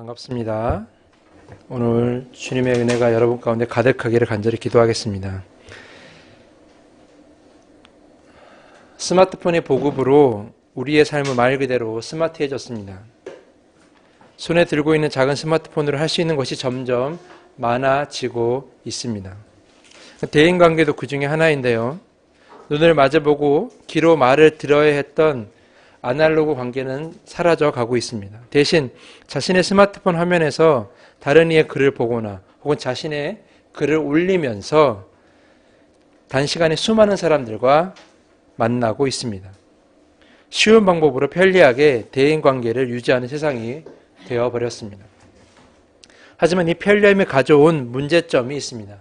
반갑습니다. 오늘 주님의 은혜가 여러분 가운데 가득하기를 간절히 기도하겠습니다. 스마트폰의 보급으로 우리의 삶은 말 그대로 스마트해졌습니다. 손에 들고 있는 작은 스마트폰으로 할 수 있는 것이 점점 많아지고 있습니다. 대인 관계도 그 중에 하나인데요. 눈을 마주보고 귀로 말을 들어야 했던 아날로그 관계는 사라져 가고 있습니다. 대신 자신의 스마트폰 화면에서 다른 이의 글을 보거나 혹은 자신의 글을 올리면서 단시간에 수많은 사람들과 만나고 있습니다. 쉬운 방법으로 편리하게 대인 관계를 유지하는 세상이 되어버렸습니다. 하지만 이 편리함이 가져온 문제점이 있습니다.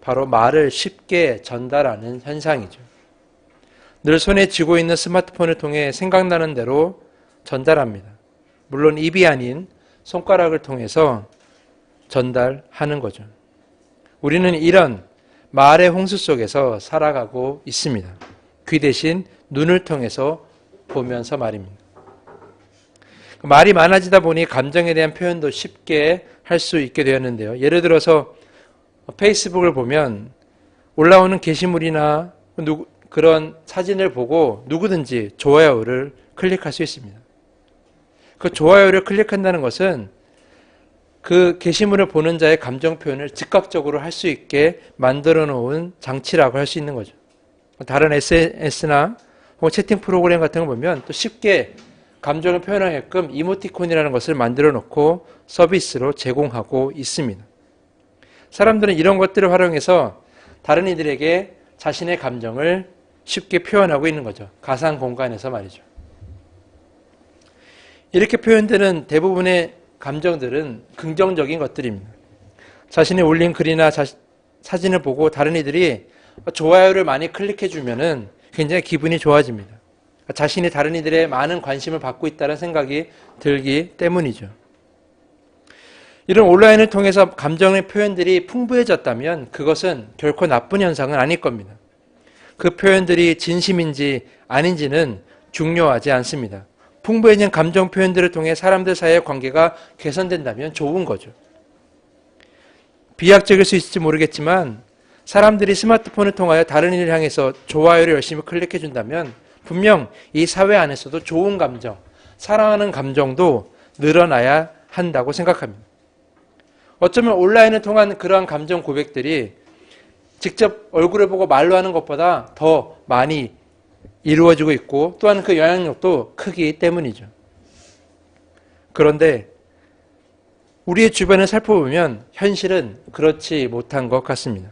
바로 말을 쉽게 전달하는 현상이죠. 늘 손에 쥐고 있는 스마트폰을 통해 생각나는 대로 전달합니다. 물론 입이 아닌 손가락을 통해서 전달하는 거죠. 우리는 이런 말의 홍수 속에서 살아가고 있습니다. 귀 대신 눈을 통해서 보면서 말입니다. 말이 많아지다 보니 감정에 대한 표현도 쉽게 할 수 있게 되었는데요. 예를 들어서 페이스북을 보면 올라오는 게시물이나 누구, 그런 사진을 보고 누구든지 좋아요를 클릭할 수 있습니다. 그 좋아요를 클릭한다는 것은 그 게시물을 보는 자의 감정 표현을 즉각적으로 할 수 있게 만들어 놓은 장치라고 할 수 있는 거죠. 다른 SNS나 채팅 프로그램 같은 걸 보면 또 쉽게 감정을 표현하게끔 이모티콘이라는 것을 만들어 놓고 서비스로 제공하고 있습니다. 사람들은 이런 것들을 활용해서 다른 이들에게 자신의 감정을 쉽게 표현하고 있는 거죠. 가상 공간에서 말이죠. 이렇게 표현되는 대부분의 감정들은 긍정적인 것들입니다. 자신이 올린 글이나 자, 사진을 보고 다른 이들이 좋아요를 많이 클릭해 주면은 굉장히 기분이 좋아집니다. 자신이 다른 이들의 많은 관심을 받고 있다는 생각이 들기 때문이죠. 이런 온라인을 통해서 감정의 표현들이 풍부해졌다면 그것은 결코 나쁜 현상은 아닐 겁니다. 그 표현들이 진심인지 아닌지는 중요하지 않습니다. 풍부해진 감정 표현들을 통해 사람들 사이의 관계가 개선된다면 좋은 거죠. 비약적일 수 있을지 모르겠지만 사람들이 스마트폰을 통하여 다른 이를 향해서 좋아요를 열심히 클릭해 준다면 분명 이 사회 안에서도 좋은 감정, 사랑하는 감정도 늘어나야 한다고 생각합니다. 어쩌면 온라인을 통한 그러한 감정 고백들이 직접 얼굴을 보고 말로 하는 것보다 더 많이 이루어지고 있고 또한 그 영향력도 크기 때문이죠. 그런데 우리의 주변을 살펴보면 현실은 그렇지 못한 것 같습니다.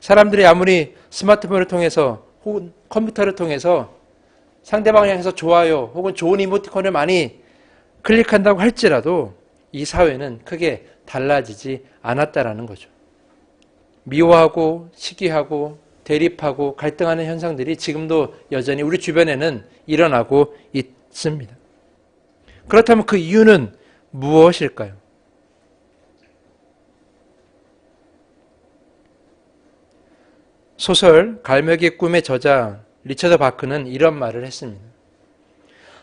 사람들이 아무리 스마트폰을 통해서 혹은 컴퓨터를 통해서 상대방을 향해서 좋아요 혹은 좋은 이모티콘을 많이 클릭한다고 할지라도 이 사회는 크게 달라지지 않았다라는 거죠. 미워하고 시기하고 대립하고 갈등하는 현상들이 지금도 여전히 우리 주변에는 일어나고 있습니다. 그렇다면 그 이유는 무엇일까요? 소설 갈매기 꿈의 저자 리처드 바크는 이런 말을 했습니다.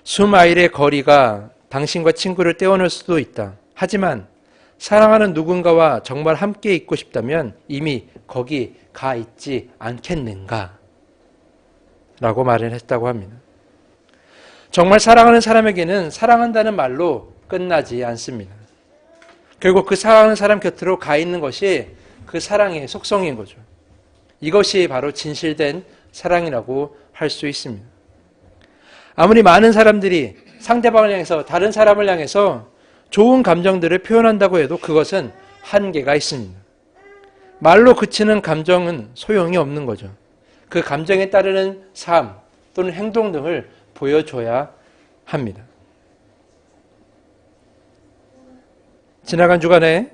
수마일의 거리가 당신과 친구를 떼어놓을 수도 있다. 하지만 사랑하는 누군가와 정말 함께 있고 싶다면 이미 거기 가 있지 않겠는가? 라고 말을 했다고 합니다. 정말 사랑하는 사람에게는 사랑한다는 말로 끝나지 않습니다. 결국 그 사랑하는 사람 곁으로 가 있는 것이 그 사랑의 속성인 거죠. 이것이 바로 진실된 사랑이라고 할 수 있습니다. 아무리 많은 사람들이 상대방을 향해서 다른 사람을 향해서 좋은 감정들을 표현한다고 해도 그것은 한계가 있습니다. 말로 그치는 감정은 소용이 없는 거죠. 그 감정에 따르는 삶 또는 행동 등을 보여줘야 합니다. 지나간 주간에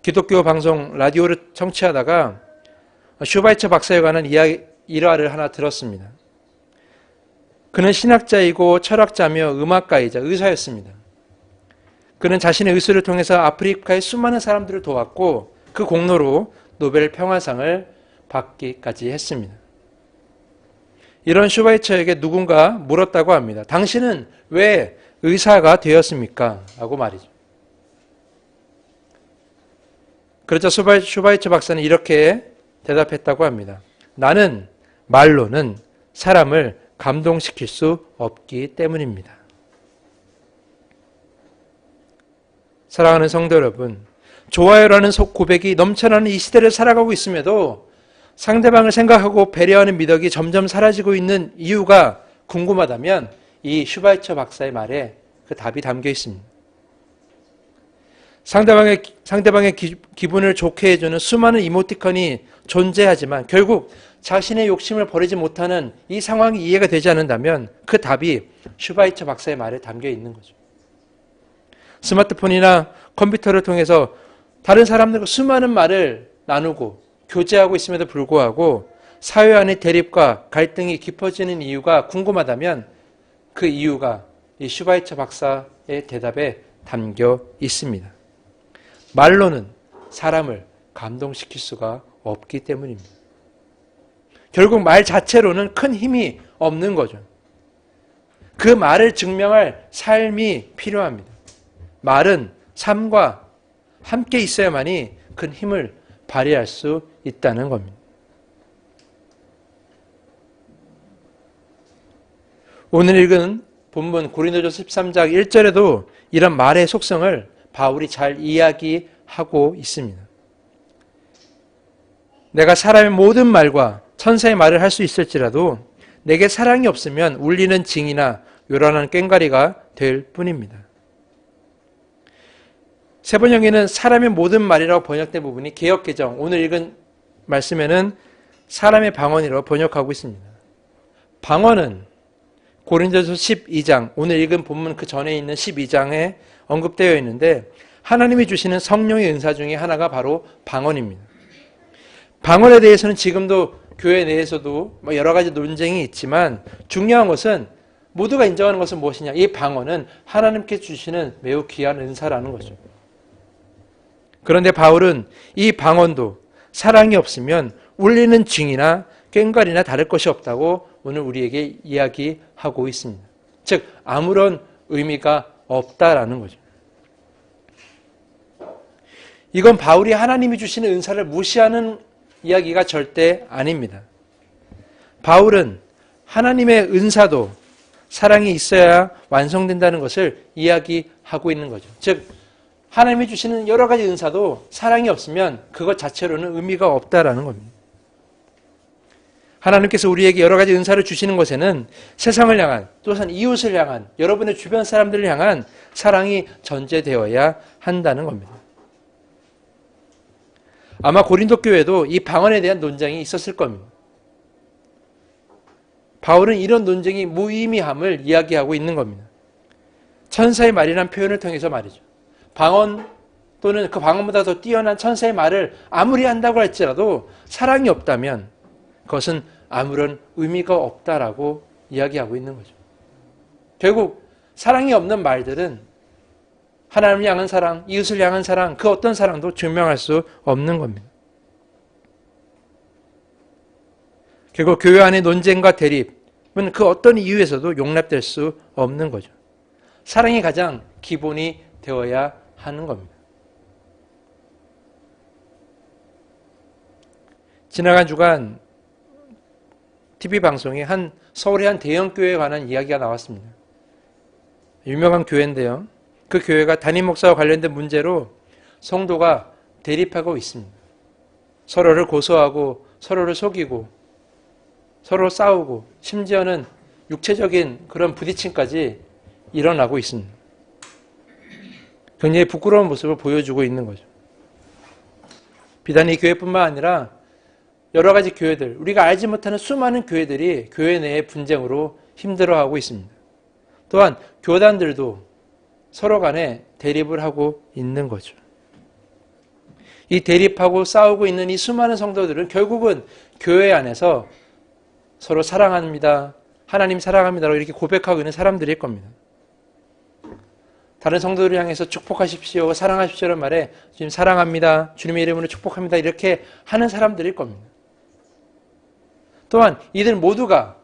기독교 방송 라디오를 청취하다가 슈바이처 박사에 관한 이야기, 일화를 하나 들었습니다. 그는 신학자이고 철학자며 음악가이자 의사였습니다. 그는 자신의 의술을 통해서 아프리카의 수많은 사람들을 도왔고 그 공로로 노벨 평화상을 받기까지 했습니다. 이런 슈바이처에게 누군가 물었다고 합니다. 당신은 왜 의사가 되었습니까? 라고 말이죠. 그러자 슈바이처 박사는 이렇게 대답했다고 합니다. 나는 말로는 사람을 감동시킬 수 없기 때문입니다. 사랑하는 성도 여러분, 좋아요라는 속 고백이 넘쳐나는 이 시대를 살아가고 있음에도 상대방을 생각하고 배려하는 미덕이 점점 사라지고 있는 이유가 궁금하다면 이 슈바이처 박사의 말에 그 답이 담겨 있습니다. 상대방의, 상대방의 기, 기분을 좋게 해주는 수많은 이모티콘이 존재하지만 결국 자신의 욕심을 버리지 못하는 이 상황이 이해가 되지 않는다면 그 답이 슈바이처 박사의 말에 담겨 있는 거죠. 스마트폰이나 컴퓨터를 통해서 다른 사람들과 수많은 말을 나누고 교제하고 있음에도 불구하고 사회 안의 대립과 갈등이 깊어지는 이유가 궁금하다면 그 이유가 이 슈바이처 박사의 대답에 담겨 있습니다. 말로는 사람을 감동시킬 수가 없기 때문입니다. 결국 말 자체로는 큰 힘이 없는 거죠. 그 말을 증명할 삶이 필요합니다. 말은 삶과 함께 있어야만이 큰 힘을 발휘할 수 있다는 겁니다. 오늘 읽은 본문 고린도서 13장 1절에도 이런 말의 속성을 바울이 잘 이야기하고 있습니다. 내가 사람의 모든 말과 천사의 말을 할 수 있을지라도 내게 사랑이 없으면 울리는 징이나 요란한 꽹가리가 될 뿐입니다. 세번역에는 사람의 모든 말이라고 번역된 부분이 개혁개정 오늘 읽은 말씀에는 사람의 방언이라고 번역하고 있습니다. 방언은 고린도서 12장 오늘 읽은 본문 그 전에 있는 12장에 언급되어 있는데 하나님이 주시는 성령의 은사 중에 하나가 바로 방언입니다. 방언에 대해서는 지금도 교회 내에서도 뭐 여러 가지 논쟁이 있지만 중요한 것은 모두가 인정하는 것은 무엇이냐? 이 방언은 하나님께 주시는 매우 귀한 은사라는 거죠. 그런데 바울은 이 방언도 사랑이 없으면 울리는 징이나 꽹과리나 다를 것이 없다고 오늘 우리에게 이야기하고 있습니다. 즉 아무런 의미가 없다라는 거죠. 이건 바울이 하나님이 주시는 은사를 무시하는 이야기가 절대 아닙니다. 바울은 하나님의 은사도 사랑이 있어야 완성된다는 것을 이야기하고 있는 거죠. 즉 하나님이 주시는 여러 가지 은사도 사랑이 없으면 그것 자체로는 의미가 없다라는 겁니다. 하나님께서 우리에게 여러 가지 은사를 주시는 것에는 세상을 향한 또한 이웃을 향한 여러분의 주변 사람들을 향한 사랑이 전제되어야 한다는 겁니다. 아마 고린도 교회도 이 방언에 대한 논쟁이 있었을 겁니다. 바울은 이런 논쟁이 무의미함을 이야기하고 있는 겁니다. 천사의 말이라는 표현을 통해서 말이죠. 방언 또는 그 방언보다 더 뛰어난 천사의 말을 아무리 한다고 할지라도 사랑이 없다면 그것은 아무런 의미가 없다라고 이야기하고 있는 거죠. 결국 사랑이 없는 말들은 하나님을 향한 사랑, 이웃을 향한 사랑, 그 어떤 사랑도 증명할 수 없는 겁니다. 결국 교회 안의 논쟁과 대립은 그 어떤 이유에서도 용납될 수 없는 거죠. 사랑이 가장 기본이 되어야 하는 겁니다. 지나간 주간 TV 방송에 한 서울의 한 대형 교회에 관한 이야기가 나왔습니다. 유명한 교회인데요. 그 교회가 담임 목사와 관련된 문제로 성도가 대립하고 있습니다. 서로를 고소하고 서로를 속이고 서로 싸우고 심지어는 육체적인 그런 부딪힘까지 일어나고 있습니다. 굉장히 부끄러운 모습을 보여주고 있는 거죠. 비단 이 교회뿐만 아니라 여러 가지 교회들, 우리가 알지 못하는 수많은 교회들이 교회 내의 분쟁으로 힘들어하고 있습니다. 또한 교단들도 서로 간에 대립을 하고 있는 거죠. 이 대립하고 싸우고 있는 이 수많은 성도들은 결국은 교회 안에서 서로 사랑합니다. 하나님 사랑합니다라고 이렇게 고백하고 있는 사람들일 겁니다. 다른 성도들을 향해서 축복하십시오, 사랑하십시오라는 말에 주님 사랑합니다, 주님의 이름으로 축복합니다 이렇게 하는 사람들일 겁니다. 또한 이들 모두가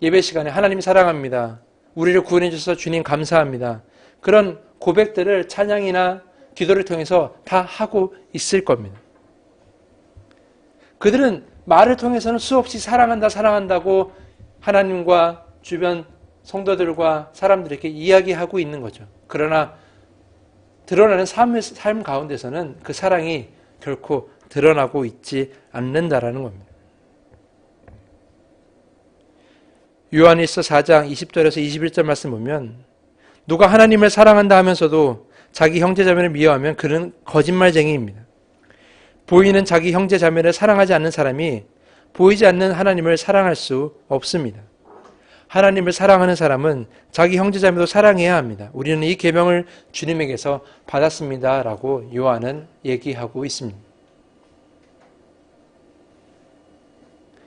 예배 시간에 하나님 사랑합니다. 우리를 구원해 주셔서 주님 감사합니다. 그런 고백들을 찬양이나 기도를 통해서 다 하고 있을 겁니다. 그들은 말을 통해서는 수없이 사랑한다, 사랑한다고 하나님과 주변 성도들과 사람들에게 이야기하고 있는 거죠. 그러나 드러나는 삶, 삶 가운데서는 그 사랑이 결코 드러나고 있지 않는다라는 겁니다. 요한일서 4장 20절에서 21절 말씀 보면 누가 하나님을 사랑한다 하면서도 자기 형제 자매를 미워하면 그는 거짓말쟁이입니다. 보이는 자기 형제 자매를 사랑하지 않는 사람이 보이지 않는 하나님을 사랑할 수 없습니다. 하나님을 사랑하는 사람은 자기 형제자매도 사랑해야 합니다. 우리는 이 계명을 주님에게서 받았습니다라고 요한은 얘기하고 있습니다.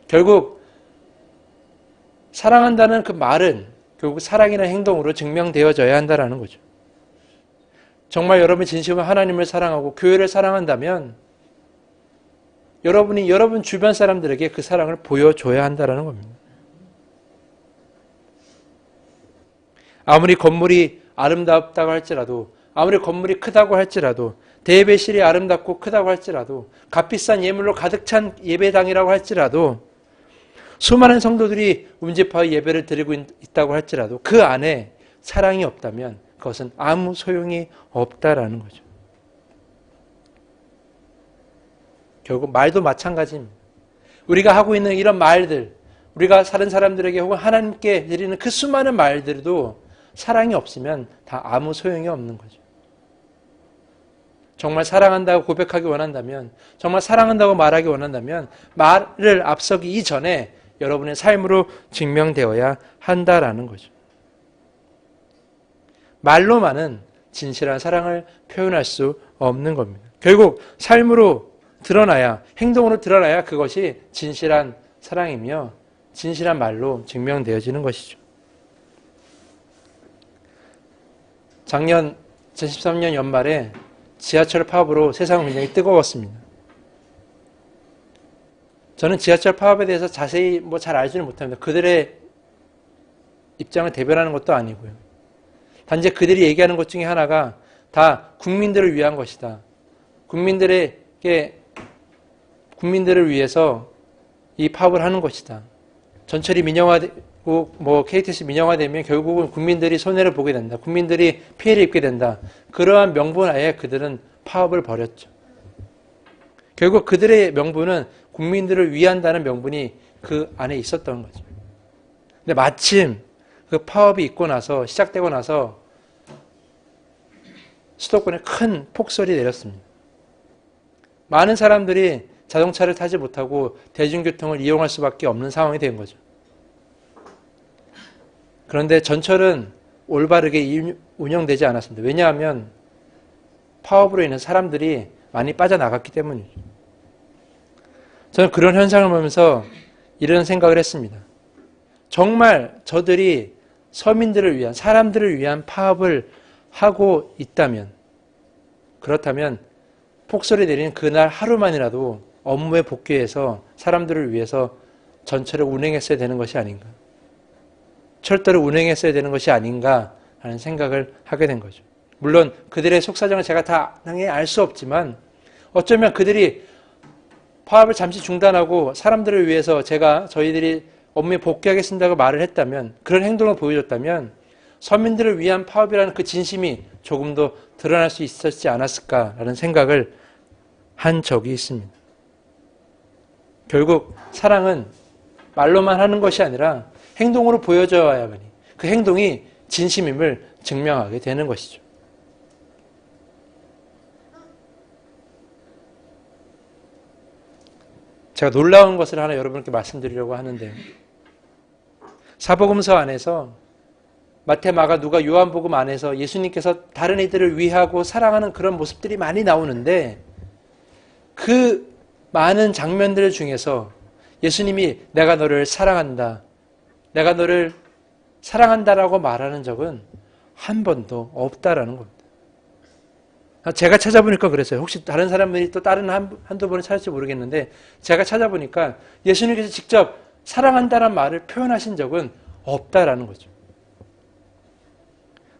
결국 사랑한다는 그 말은 결국 사랑이나 행동으로 증명되어져야 한다라는 거죠. 정말 여러분이 진심으로 하나님을 사랑하고 교회를 사랑한다면 여러분이 여러분 주변 사람들에게 그 사랑을 보여줘야 한다라는 겁니다. 아무리 건물이 아름답다고 할지라도 아무리 건물이 크다고 할지라도 대배실이 아름답고 크다고 할지라도 값비싼 예물로 가득 찬 예배당이라고 할지라도 수많은 성도들이 음지파의 예배를 드리고 있다고 할지라도 그 안에 사랑이 없다면 그것은 아무 소용이 없다라는 거죠. 결국 말도 마찬가지입니다. 우리가 하고 있는 이런 말들, 우리가 다른 사람들에게 혹은 하나님께 드리는 그 수많은 말들도 사랑이 없으면 다 아무 소용이 없는 거죠. 정말 사랑한다고 고백하기 원한다면, 정말 사랑한다고 말하기 원한다면, 말을 앞서기 이전에 여러분의 삶으로 증명되어야 한다라는 거죠. 말로만은 진실한 사랑을 표현할 수 없는 겁니다. 결국 삶으로 드러나야, 행동으로 드러나야 그것이 진실한 사랑이며 진실한 말로 증명되어지는 것이죠. 작년 2013년 연말에 지하철 파업으로 세상은 굉장히 뜨거웠습니다. 저는 지하철 파업에 대해서 자세히 뭐 잘 알지는 못합니다. 그들의 입장을 대변하는 것도 아니고요. 단지 그들이 얘기하는 것 중에 하나가 다 국민들을 위한 것이다. 국민들에게 국민들을 위해서 이 파업을 하는 것이다. 전철이 민영화되고 뭐 KTX 민영화되면 결국은 국민들이 손해를 보게 된다. 국민들이 피해를 입게 된다. 그러한 명분 하에 그들은 파업을 벌였죠. 결국 그들의 명분은 국민들을 위한다는 명분이 그 안에 있었던 거죠. 근데 마침 그 파업이 있고 나서 시작되고 나서 수도권에 큰 폭설이 내렸습니다. 많은 사람들이 자동차를 타지 못하고 대중교통을 이용할 수밖에 없는 상황이 된 거죠. 그런데 전철은 올바르게 운영되지 않았습니다. 왜냐하면 파업으로 인해 사람들이 많이 빠져나갔기 때문이죠. 저는 그런 현상을 보면서 이런 생각을 했습니다. 정말 저들이 서민들을 위한, 사람들을 위한 파업을 하고 있다면, 그렇다면 폭설이 내리는 그날 하루만이라도 업무에 복귀해서 사람들을 위해서 전철을 운행했어야 되는 것이 아닌가. 철도를 운행했어야 되는 것이 아닌가 하는 생각을 하게 된 거죠. 물론 그들의 속사정을 제가 다 당연히 알 수 없지만 어쩌면 그들이 파업을 잠시 중단하고 사람들을 위해서 제가 저희들이 업무에 복귀하겠습니다고 말을 했다면 그런 행동을 보여줬다면 서민들을 위한 파업이라는 그 진심이 조금 더 드러날 수 있었지 않았을까라는 생각을 한 적이 있습니다. 결국 사랑은 말로만 하는 것이 아니라 행동으로 보여줘야만이 그 행동이 진심임을 증명하게 되는 것이죠. 제가 놀라운 것을 하나 여러분께 말씀드리려고 하는데 사복음서 안에서 마태, 마가, 누가, 요한복음 안에서 예수님께서 다른 이들을 위하고 사랑하는 그런 모습들이 많이 나오는데 그 많은 장면들 중에서 예수님이 내가 너를 사랑한다. 내가 너를 사랑한다라고 말하는 적은 한 번도 없다라는 겁니다. 제가 찾아보니까 그랬어요. 혹시 다른 사람들이 또 다른 한, 한두 번을 찾을지 모르겠는데 제가 찾아보니까 예수님께서 직접 사랑한다는 말을 표현하신 적은 없다라는 거죠.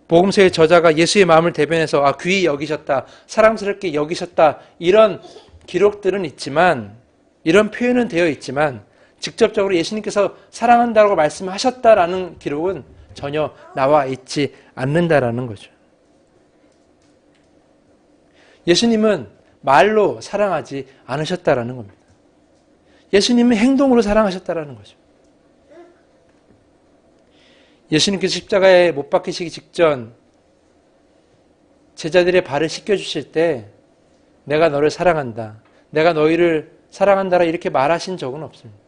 복음서의 저자가 예수의 마음을 대변해서 아 귀히 여기셨다, 사랑스럽게 여기셨다 이런 기록들은 있지만 이런 표현은 되어 있지만 직접적으로 예수님께서 사랑한다고 말씀하셨다라는 기록은 전혀 나와 있지 않는다라는 거죠. 예수님은 말로 사랑하지 않으셨다라는 겁니다. 예수님은 행동으로 사랑하셨다라는 거죠. 예수님께서 십자가에 못 박히시기 직전 제자들의 발을 씻겨 주실 때 내가 너를 사랑한다. 내가 너희를 사랑한다라 이렇게 말하신 적은 없습니다.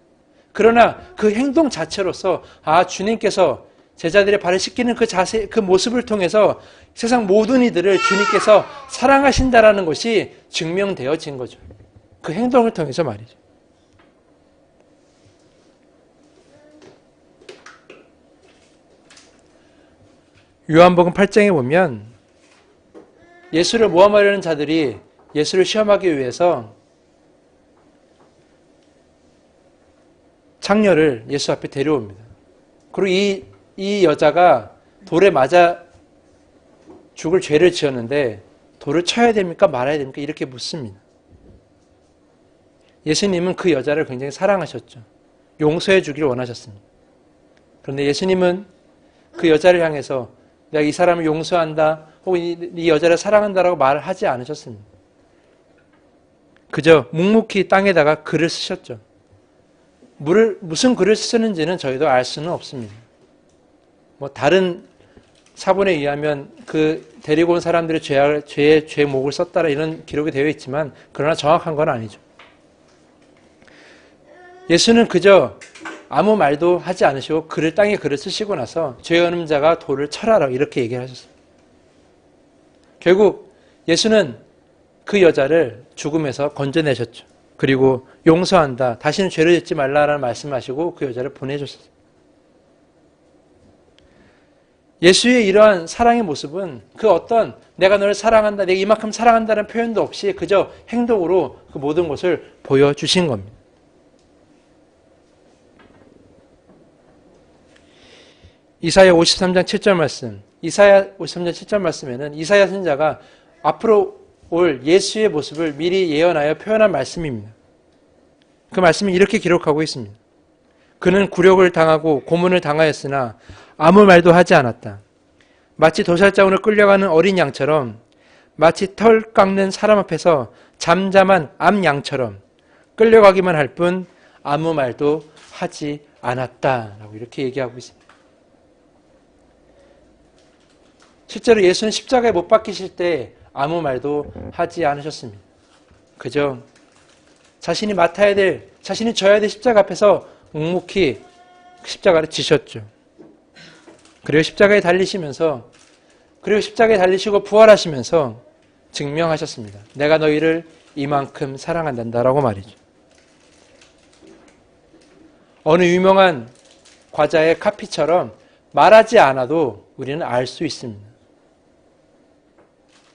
그러나 그 행동 자체로서 아 주님께서 제자들의 발을 씻기는 그 자세, 그 모습을 통해서 세상 모든 이들을 주님께서 사랑하신다라는 것이 증명되어진 거죠. 그 행동을 통해서 말이죠. 요한복음 8장에 보면 예수를 모함하려는 자들이 예수를 시험하기 위해서 창녀를 예수 앞에 데려옵니다. 그리고 이, 이 여자가 돌에 맞아 죽을 죄를 지었는데 돌을 쳐야 됩니까? 말아야 됩니까? 이렇게 묻습니다. 예수님은 그 여자를 굉장히 사랑하셨죠. 용서해 주기를 원하셨습니다. 그런데 예수님은 그 여자를 향해서 내가 이 사람을 용서한다 혹은 이, 이 여자를 사랑한다라고 말을 하지 않으셨습니다. 그저 묵묵히 땅에다가 글을 쓰셨죠. 무슨 글을 쓰는지는 저희도 알 수는 없습니다. 뭐 다른 사본에 의하면 그 데리고 온 사람들의 죄, 죄의 죄목을 썼다라 이런 기록이 되어 있지만 그러나 정확한 건 아니죠. 예수는 그저 아무 말도 하지 않으시고 글을 땅에 글을 쓰시고 나서 죄 없는 자가 돌을 철하라 이렇게 얘기를 하셨습니다. 결국 예수는 그 여자를 죽음에서 건져내셨죠. 그리고 용서한다. 다시는 죄를 짓지 말라라는 말씀하시고 그 여자를 보내줬어요. 예수의 이러한 사랑의 모습은 그 어떤 내가 너를 사랑한다, 내가 이만큼 사랑한다는 표현도 없이 그저 행동으로 그 모든 것을 보여주신 겁니다. 이사야 53장 7절 말씀. 이사야 53장 7절 말씀에는 이사야 선자가 앞으로 올 예수의 모습을 미리 예언하여 표현한 말씀입니다. 그 말씀이 이렇게 기록하고 있습니다. 그는 굴욕을 당하고 고문을 당하였으나 아무 말도 하지 않았다. 마치 도살자원을 끌려가는 어린 양처럼 마치 털 깎는 사람 앞에서 잠잠한 암 양처럼 끌려가기만 할 뿐 아무 말도 하지 않았다라고 이렇게 얘기하고 있습니다. 실제로 예수는 십자가에 못 박히실 때 아무 말도 하지 않으셨습니다. 그저 자신이 맡아야 될, 자신이 져야 될 십자가 앞에서 묵묵히 십자가를 지셨죠. 그리고 십자가에 달리시면서, 그리고 십자가에 달리시고 부활하시면서 증명하셨습니다. 내가 너희를 이만큼 사랑한단다라고 말이죠. 어느 유명한 과자의 카피처럼 말하지 않아도 우리는 알 수 있습니다.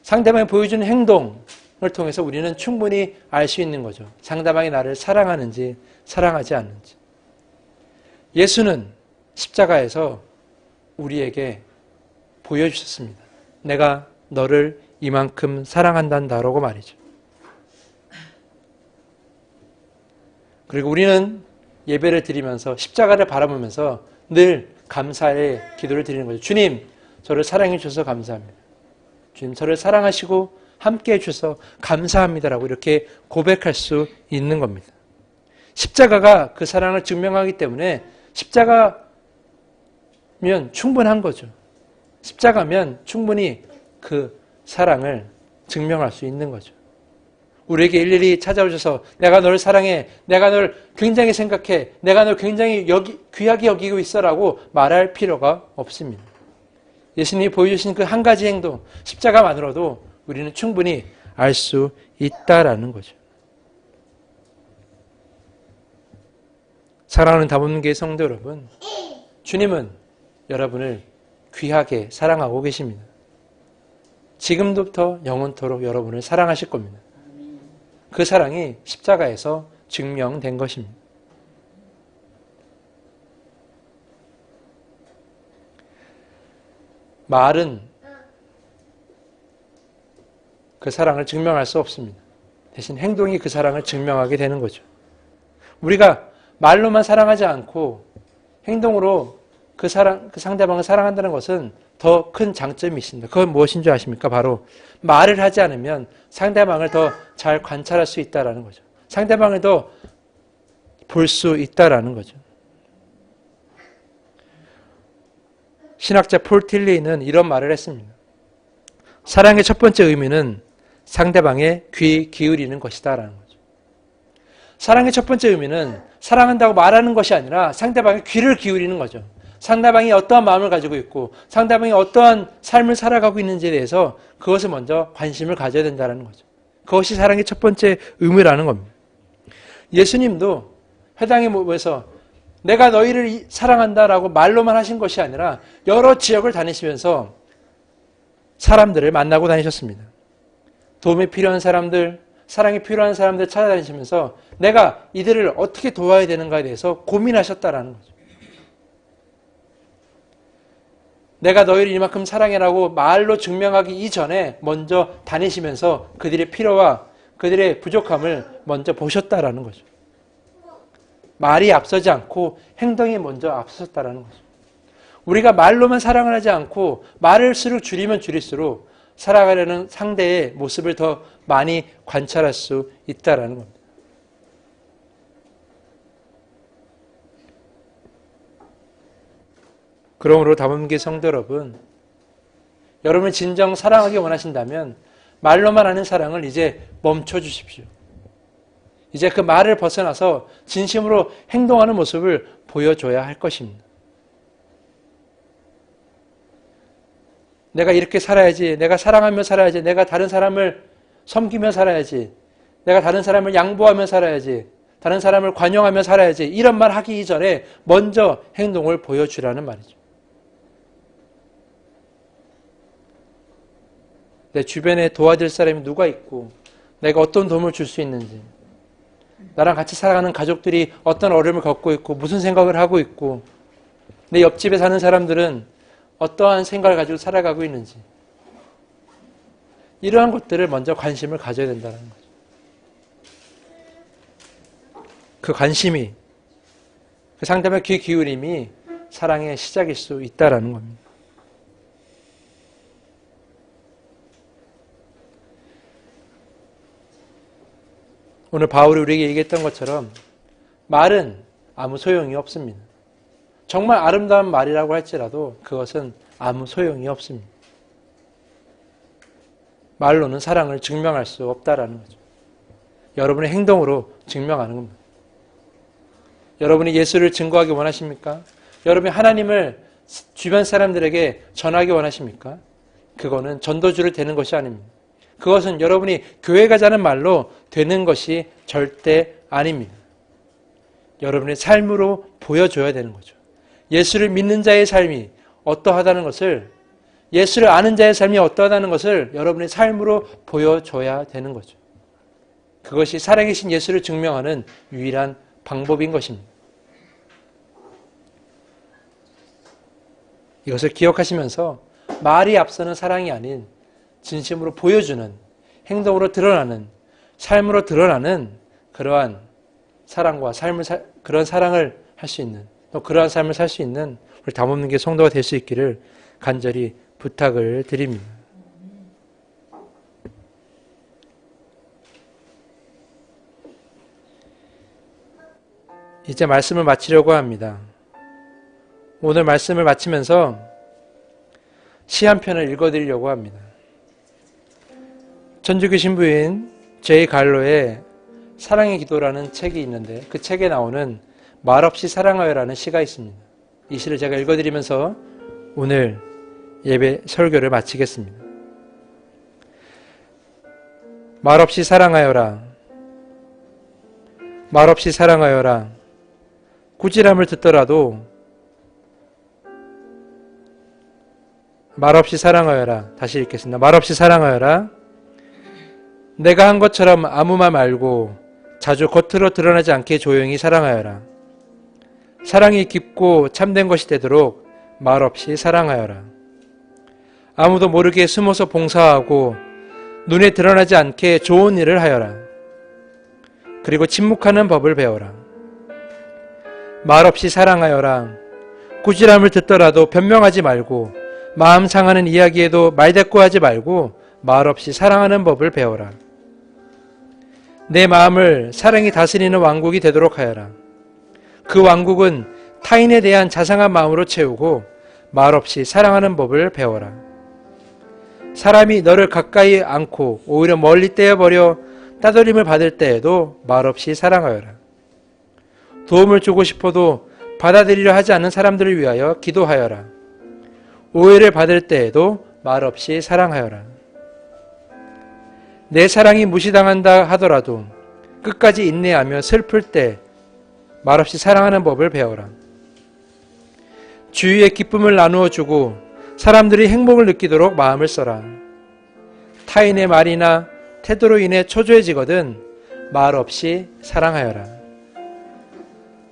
상대방이 보여주는 행동을 통해서 우리는 충분히 알 수 있는 거죠. 상대방이 나를 사랑하는지 사랑하지 않는지. 예수는 십자가에서 우리에게 보여주셨습니다. 내가 너를 이만큼 사랑한단다라고 말이죠. 그리고 우리는 예배를 드리면서 십자가를 바라보면서 늘 감사의 기도를 드리는 거죠. 주님, 저를 사랑해 주셔서 감사합니다. 주님 저를 사랑하시고 함께 해주셔서 감사합니다라고 이렇게 고백할 수 있는 겁니다. 십자가가 그 사랑을 증명하기 때문에 십자가면 충분한 거죠. 십자가면 충분히 그 사랑을 증명할 수 있는 거죠. 우리에게 일일이 찾아오셔서 내가 너를 사랑해, 내가 널 굉장히 생각해, 내가 널 굉장히 여기, 귀하게 여기고 있어라고 말할 필요가 없습니다. 예수님이 보여주신 그 한 가지 행동, 십자가만으로도 우리는 충분히 알 수 있다라는 거죠. 사랑하는 다문교의 성도 여러분, 주님은 여러분을 귀하게 사랑하고 계십니다. 지금부터 영원토록 여러분을 사랑하실 겁니다. 그 사랑이 십자가에서 증명된 것입니다. 말은 그 사랑을 증명할 수 없습니다. 대신 행동이 그 사랑을 증명하게 되는 거죠. 우리가 말로만 사랑하지 않고 행동으로 그 사랑, 그 상대방을 사랑한다는 것은 더 큰 장점이 있습니다. 그건 무엇인 줄 아십니까? 바로 말을 하지 않으면 상대방을 더 잘 관찰할 수 있다라는 거죠. 상대방을 더 볼 수 있다라는 거죠. 신학자 폴 틸리는 이런 말을 했습니다. 사랑의 첫 번째 의미는 상대방의 귀 기울이는 것이다라는 거죠. 사랑의 첫 번째 의미는 사랑한다고 말하는 것이 아니라 상대방의 귀를 기울이는 거죠. 상대방이 어떠한 마음을 가지고 있고 상대방이 어떠한 삶을 살아가고 있는지에 대해서 그것을 먼저 관심을 가져야 된다는 거죠. 그것이 사랑의 첫 번째 의미라는 겁니다. 예수님도 회당에 모여서 내가 너희를 사랑한다라고 말로만 하신 것이 아니라 여러 지역을 다니시면서 사람들을 만나고 다니셨습니다. 도움이 필요한 사람들, 사랑이 필요한 사람들 찾아다니시면서 내가 이들을 어떻게 도와야 되는가에 대해서 고민하셨다라는 거죠. 내가 너희를 이만큼 사랑해라고 말로 증명하기 이전에 먼저 다니시면서 그들의 필요와 그들의 부족함을 먼저 보셨다라는 거죠. 말이 앞서지 않고 행동이 먼저 앞섰다라는 거죠. 우리가 말로만 사랑을 하지 않고 말을 수록 줄이면 줄일수록 살아가려는 상대의 모습을 더 많이 관찰할 수 있다라는 겁니다. 그러므로 담음기 성도 여러분, 여러분을 진정 사랑하기 원하신다면 말로만 하는 사랑을 이제 멈춰 주십시오. 이제 그 말을 벗어나서 진심으로 행동하는 모습을 보여줘야 할 것입니다. 내가 이렇게 살아야지. 내가 사랑하며 살아야지. 내가 다른 사람을 섬기며 살아야지. 내가 다른 사람을 양보하며 살아야지. 다른 사람을 관용하며 살아야지. 이런 말 하기 이전에 먼저 행동을 보여주라는 말이죠. 내 주변에 도와줄 사람이 누가 있고, 내가 어떤 도움을 줄 수 있는지, 나랑 같이 살아가는 가족들이 어떤 어려움을 겪고 있고, 무슨 생각을 하고 있고, 내 옆집에 사는 사람들은 어떠한 생각을 가지고 살아가고 있는지, 이러한 것들을 먼저 관심을 가져야 된다는 거죠. 그 관심이, 그 상대방의 귀 기울임이 사랑의 시작일 수 있다라는 겁니다. 오늘 바울이 우리에게 얘기했던 것처럼 말은 아무 소용이 없습니다. 정말 아름다운 말이라고 할지라도 그것은 아무 소용이 없습니다. 말로는 사랑을 증명할 수 없다라는 거죠. 여러분의 행동으로 증명하는 겁니다. 여러분이 예수를 증거하기 원하십니까? 여러분이 하나님을 주변 사람들에게 전하기 원하십니까? 그거는 전도주를 되는 것이 아닙니다. 그것은 여러분이 교회 가자는 말로 되는 것이 절대 아닙니다. 여러분의 삶으로 보여줘야 되는 거죠. 예수를 믿는 자의 삶이 어떠하다는 것을 예수를 아는 자의 삶이 어떠하다는 것을 여러분의 삶으로 보여줘야 되는 거죠. 그것이 살아계신 예수를 증명하는 유일한 방법인 것입니다. 이것을 기억하시면서 말이 앞서는 사랑이 아닌 진심으로 보여주는 행동으로 드러나는 삶으로 드러나는 그러한 사랑과 삶을 사, 그런 사랑을 할 수 있는 또 그러한 삶을 살 수 있는 우리 담없는 게 성도가 될 수 있기를 간절히 부탁을 드립니다. 이제 말씀을 마치려고 합니다. 오늘 말씀을 마치면서 시 한 편을 읽어드리려고 합니다. 천주교 신부인 제이 갈로의 사랑의 기도라는 책이 있는데 그 책에 나오는 말없이 사랑하여라는 시가 있습니다. 이 시를 제가 읽어드리면서 오늘 예배 설교를 마치겠습니다. 말없이 사랑하여라. 말없이 사랑하여라. 꾸지람을 듣더라도 말없이 사랑하여라. 다시 읽겠습니다. 말없이 사랑하여라. 내가 한 것처럼 아무 말 말고 자주 겉으로 드러나지 않게 조용히 사랑하여라. 사랑이 깊고 참된 것이 되도록 말없이 사랑하여라. 아무도 모르게 숨어서 봉사하고 눈에 드러나지 않게 좋은 일을 하여라. 그리고 침묵하는 법을 배워라. 말없이 사랑하여라. 꾸지람을 듣더라도 변명하지 말고 마음 상하는 이야기에도 말대꾸하지 말고 말없이 사랑하는 법을 배워라. 내 마음을 사랑이 다스리는 왕국이 되도록 하여라. 그 왕국은 타인에 대한 자상한 마음으로 채우고 말없이 사랑하는 법을 배워라. 사람이 너를 가까이 안고 오히려 멀리 떼어버려 따돌림을 받을 때에도 말없이 사랑하여라. 도움을 주고 싶어도 받아들이려 하지 않는 사람들을 위하여 기도하여라. 오해를 받을 때에도 말없이 사랑하여라. 내 사랑이 무시당한다 하더라도 끝까지 인내하며 슬플 때 말없이 사랑하는 법을 배워라. 주위의 기쁨을 나누어 주고 사람들이 행복을 느끼도록 마음을 써라. 타인의 말이나 태도로 인해 초조해지거든 말 없이 사랑하여라.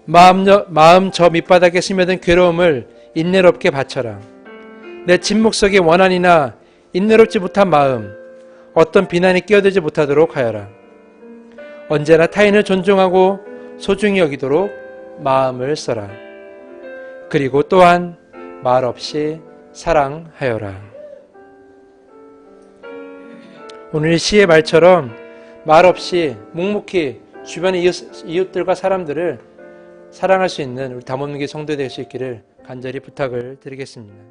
마음, 마음 저 밑바닥에 스며든 괴로움을 인내롭게 바쳐라. 내 침묵 속의 원한이나 인내롭지 못한 마음, 어떤 비난이 끼어들지 못하도록 하여라. 언제나 타인을 존중하고 소중히 여기도록 마음을 써라. 그리고 또한 말 없이 사랑하여라. 오늘 시의 말처럼 말 없이 묵묵히 주변의 이웃, 이웃들과 사람들을 사랑할 수 있는 우리 담원기 성도 될 수 있기를 간절히 부탁을 드리겠습니다.